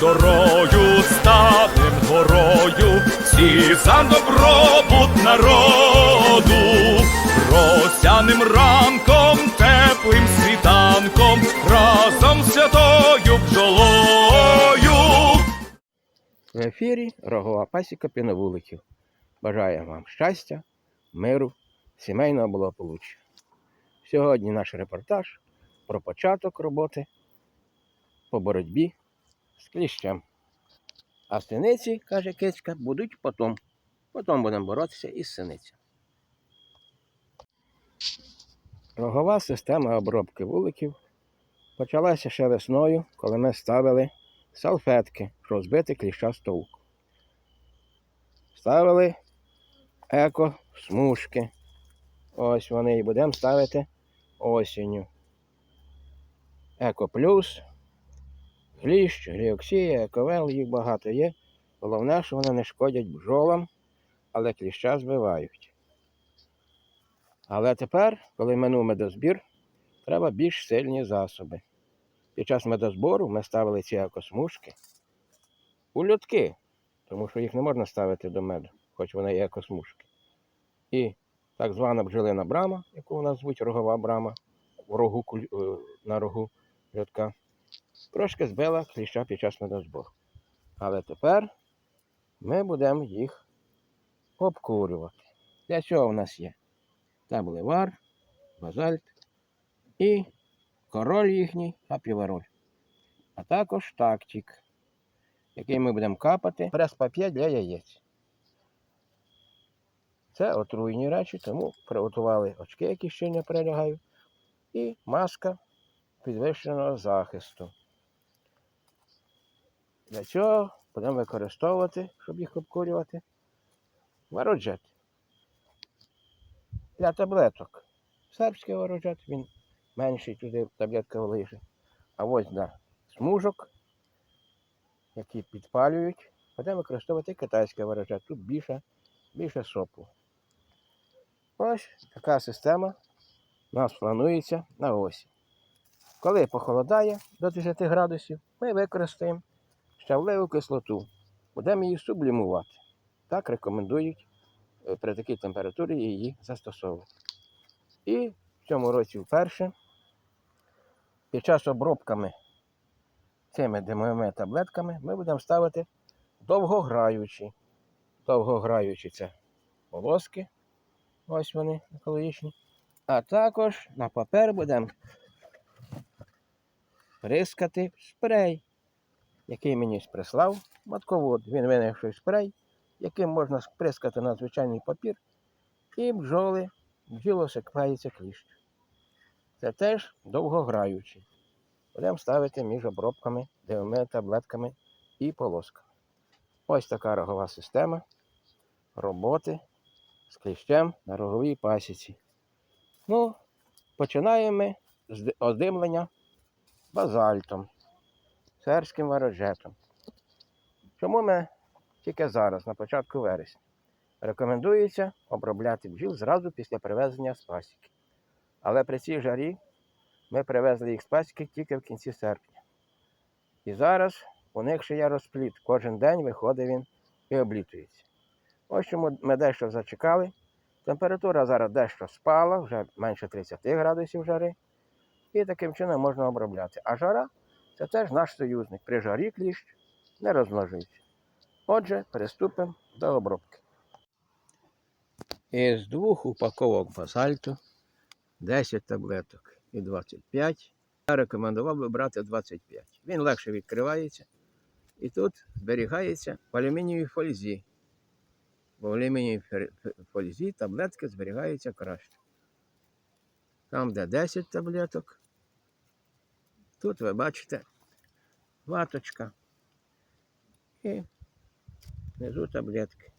дорою ставим горою, всі за добробут народу, росяним ранком, теплим світанком, разом святою бджолою. В ефірі Рогова Пасіка Піновуликів. Бажаю вам щастя, миру, сімейного благополуччя. Сьогодні наш репортаж про початок роботи по боротьбі з кліщем. А синиці, каже кицька, будуть потім. Потім будемо боротися із синицями. Рогова система обробки вуликів почалася ще весною, коли ми ставили салфетки, щоб збити кліща з толку. Ставили еко смужки. Ось вони і будемо ставити осінню. Еко плюс, гліщ, гліоксія, ековел, їх багато є. Головне, що вони не шкодять бджолам, але кліща збивають. Але тепер, коли минув медозбір, треба більш сильні засоби. Під час медозбору ми ставили ці екосмужки у льотки, тому що їх не можна ставити до меду, хоч вони є екосмужки. І так звана бджолина брама, яку у нас звуть рогова брама, рогу, е, на рогу льотка, трошки збила кліща під час медозбору. Але тепер ми будемо їх обкурювати. Для цього в нас є таблевар, базальт і король їхній апівароль. А також тактик, який ми будемо капати прес-пап'є для яєць. Це отруйні речі, тому приготували очки, які ще не прилягають, і маска підвищеного захисту. Для цього будемо використовувати, щоб їх обкурювати, вороджет. Для таблеток. Сербський вороджет, він менший туди таблетка влиже. А ось для смужок, які підпалюють, будемо використовувати китайський ворожет. Тут більше, більше сопу. Ось така система у нас планується на осінь. Коли похолодає до 10 градусів, ми використаємо щавлеву кислоту. Будемо її сублімувати. Так рекомендують е, при такій температурі її застосовувати. І в цьому році вперше під час обробками цими димовими таблетками ми будемо ставити довгограючі. Довгограючі це полоски. Ось вони екологічні. А також на папер будемо прискати спрей, який мені прислав матковод. Він винайшов спрей, яким можна сприскати на звичайний папір, і бджоли, бджіло секпається кліщ. Це теж довгограючий. Будемо ставити між обробками, дивими таблетками і полосками. Ось така рогова система роботи з кліщем на роговій пасіці. Ну, починаємо ми з ди- оздимлення базальтом, серським ворожетом. Чому ми тільки зараз, на початку вересня? Рекомендується обробляти бджіл зразу після привезення з пасіки. Але при цій жарі ми привезли їх з пасіки тільки в кінці серпня. І зараз у них ще є розпліт. Кожен день виходить він і облітується. Ось чому ми дещо зачекали. Температура зараз дещо спала, вже менше 30 градусів жари. І таким чином можна обробляти. А жара це теж наш союзник. При жарі кліщ не розмножується. Отже, приступимо до обробки. Із двох упаковок базальту 10 таблеток і 25. Я рекомендував би брати 25. Він легше відкривається. І тут зберігається в алюмінієвій фользі. Бо в алюмінієвій фользі таблетки зберігаються краще. Там, де 10 таблеток, тут ви бачите ваточка і внизу таблетки.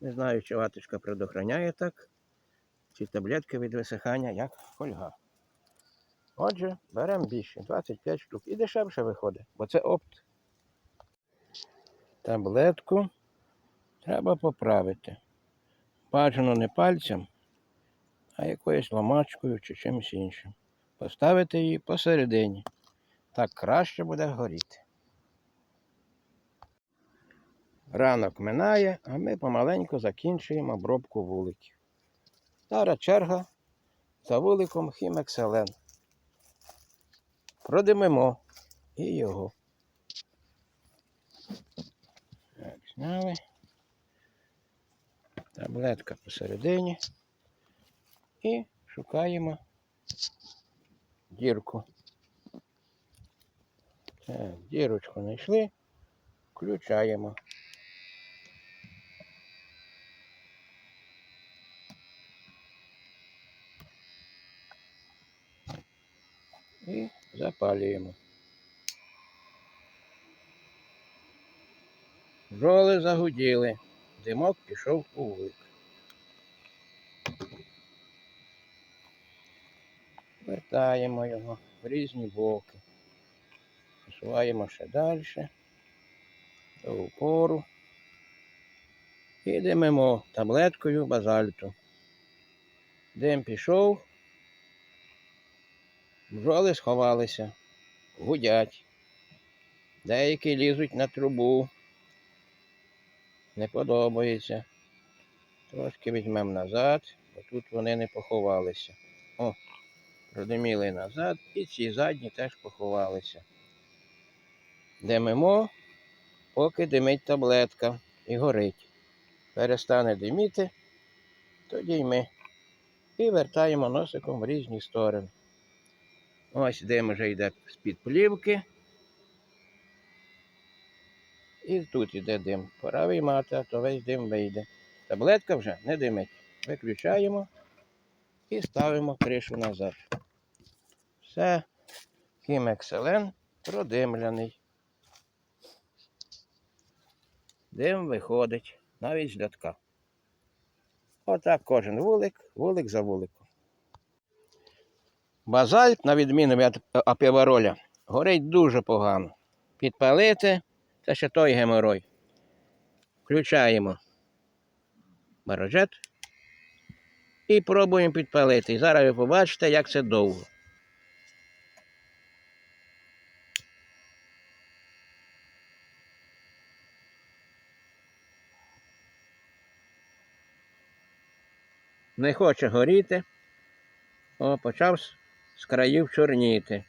Не знаю, чи ваточка предохраняє так, ці таблетки від висихання, як фольга. Отже, беремо більше, 25 штук. І дешевше виходить, бо це опт. Таблетку треба поправити. Бажано не пальцем, а якоюсь ламачкою чи чимось іншим. Поставити її посередині. Так краще буде горіти. Ранок минає, а ми помаленьку закінчуємо обробку вуликів. Зараз черга за вуликом Хімекселен. Продимимо і його. Так, зняли. Таблетка посередині. І шукаємо дірку. Так, дірочку знайшли, включаємо. І запалюємо. Жоли загуділи, димок пішов у вулик. Вертаємо його в різні боки. Посуваємо ще далі, до упору. І димимо таблеткою базальту. Дим пішов, бджоли сховалися, гудять. Деякі лізуть на трубу. Не подобається. Трошки візьмемо назад, бо тут вони не поховалися. О, продиміли назад і ці задні теж поховалися. Димимо, поки димить таблетка і горить. Перестане диміти, тоді й ми. І вертаємо носиком в різні сторони. Ось дим вже йде з-під плівки. І тут йде дим. Пора виймати, а то весь дим вийде. Таблетка вже не димить. Виключаємо і ставимо кришу назад. Все, хімекселен продимляний. Дим виходить навіть з льотка. Отак кожен вулик, вулик за вуликом. Базальт, на відміну від апівароля, горить дуже погано. Підпалити це ще той геморой. Включаємо барожет і пробуємо підпалити. І зараз ви побачите, як це довго. Не хоче горіти. О, почав з- країв чорніти.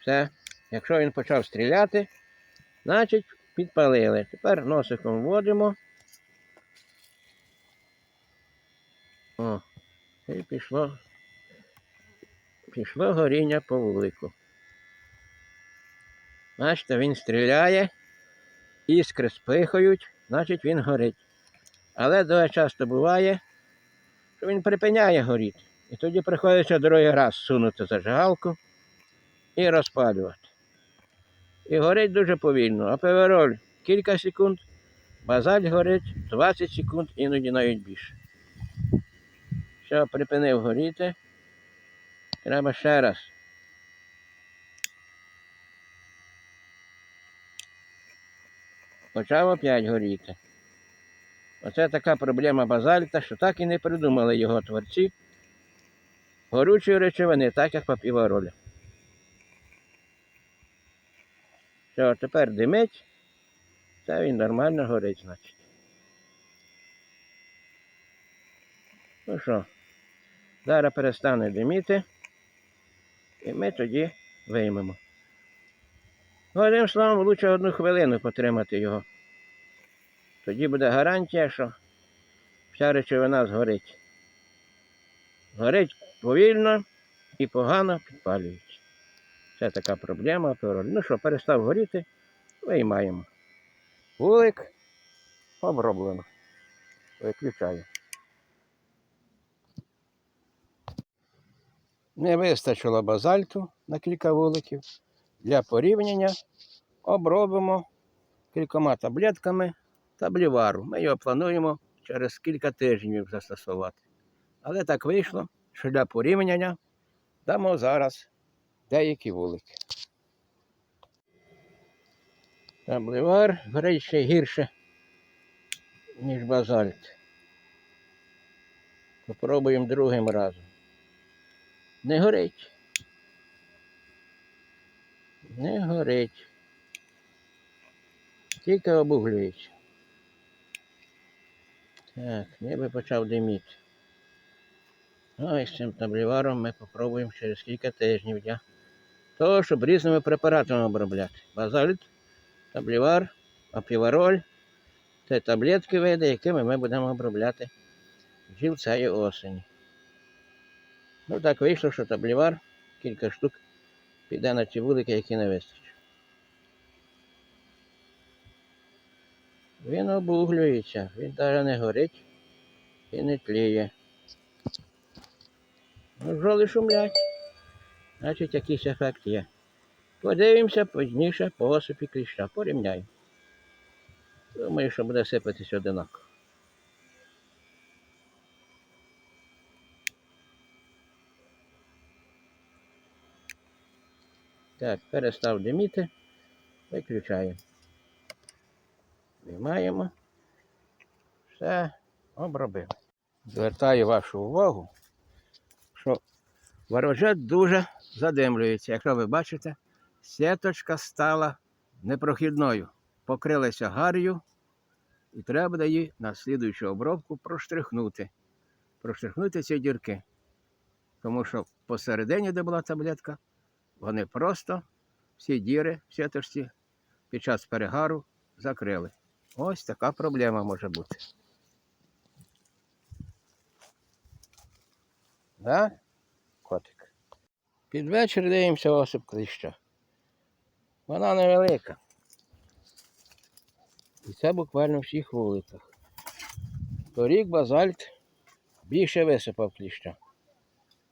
Все. Якщо він почав стріляти, значить підпалили. Тепер носиком вводимо. О, і пішло. Пішло горіння по вулику. Бачите, він стріляє, іскри спихають, значить він горить. Але дуже часто буває, що він припиняє горіти. І тоді приходиться другий раз сунути зажигалку і розпалювати. І горить дуже повільно. А певероль кілька секунд, базаль горить 20 секунд, іноді навіть більше. Все, припинив горіти. Треба ще раз. Почав опять горіти. Оце така проблема базальта, що так і не придумали його творці. Горючої речовини, так як папівароля. Все, тепер димить. Це він нормально горить, значить. Ну що, зараз перестане диміти. І ми тоді виймемо. Одним словом, лучше одну хвилину потримати його. Тоді буде гарантія, що вся речовина згорить. Горить повільно і погано підпалюється. Це така проблема. Ну що, перестав горіти, виймаємо. Вулик оброблено. Виключаю. Не вистачило базальту на кілька вуликів. Для порівняння обробимо кількома таблетками таблівару. Ми його плануємо через кілька тижнів застосувати. Але так вийшло, що для порівняння дамо зараз деякі вулики. Таблівар горить ще гірше, ніж базальт. Попробуємо другим разом. Не горить. Не горить. Тільки обуглюється. Так, ніби почав диміти. Ну і з цим табліваром ми попробуємо через кілька тижнів для того, щоб різними препаратами обробляти. Базальт, таблівар, апівароль це таблетки види, якими ми будемо обробляти бджіл цієї осені. Ну так вийшло, що таблівар, кілька штук піде на ті вулики, які не вистачить. Він обуглюється, він навіть не горить і не тліє. Ну, бджоли шумлять. Значить, якийсь ефект є. Подивимося пізніше по осипі кліща. Порівняємо. Думаю, що буде сипатись одинаково. Так, перестав диміти. Виключаємо. Виймаємо. Все, обробили. Звертаю вашу увагу, що ворожет дуже задимлюється. Якщо ви бачите, сіточка стала непрохідною. Покрилася гар'ю, і треба буде її на слідуючу обробку проштрихнути. Проштрихнути ці дірки. Тому що посередині, де була таблетка, вони просто всі діри в сіточці під час перегару закрили. Ось така проблема може бути. Да? Котик. Під вечір дивимося осип кліща. Вона невелика. І це буквально в всіх вуликах. Торік базальт більше висипав кліща.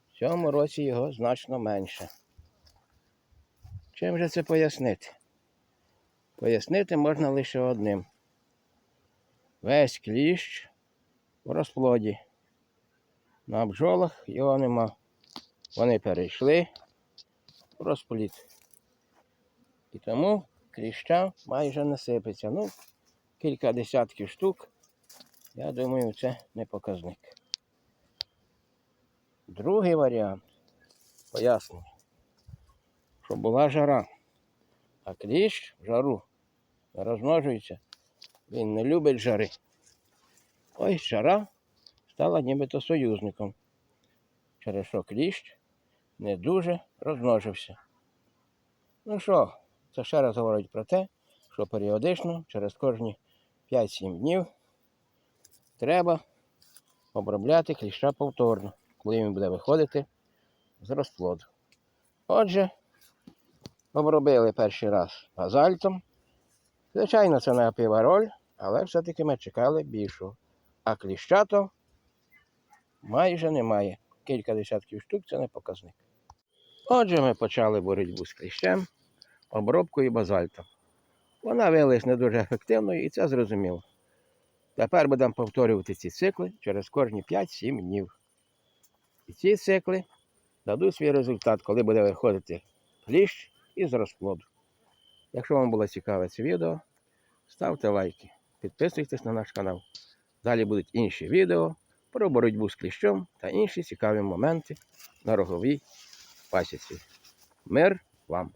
В цьому році його значно менше. Чим же це пояснити? Пояснити можна лише одним. Весь кліщ у розплоді. На бджолах його нема. Вони перейшли в розплід. І тому кліща майже не сипеться. Ну, кілька десятків штук. Я думаю, це не показник. Другий варіант пояснюю, що була жара, а кліщ в жару не розмножується. Він не любить жари. Ось жара стала нібито союзником, через що кліщ не дуже розмножився. Ну що, це ще раз говорить про те, що періодично, через кожні 5-7 днів, треба обробляти кліща повторно, коли він буде виходити з розплоду. Отже, обробили перший раз базальтом. Звичайно, це не апівароль, але все-таки ми чекали більшого. А кліщато майже немає. Кілька десятків штук це не показник. Отже, ми почали боротьбу з кліщем, обробкою базальтом. Вона виявилась не дуже ефективною і це зрозуміло. Тепер будемо повторювати ці цикли через кожні 5-7 днів. І ці цикли дадуть свій результат, коли буде виходити кліщ із розплоду. Якщо вам було цікаве це відео, ставте лайки, підписуйтесь на наш канал. Далі будуть інші відео про боротьбу з кліщом та інші цікаві моменти на роговій пасіці. Мир вам!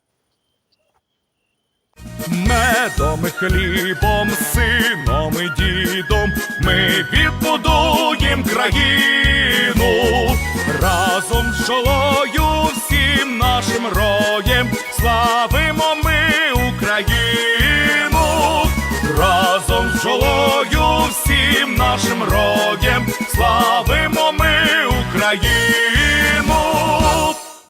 Медом хлібом, сином і дідом ми відбудуєм країну разом з жолою всім нашим роєм славимо нашим роєм, славимо ми Україну.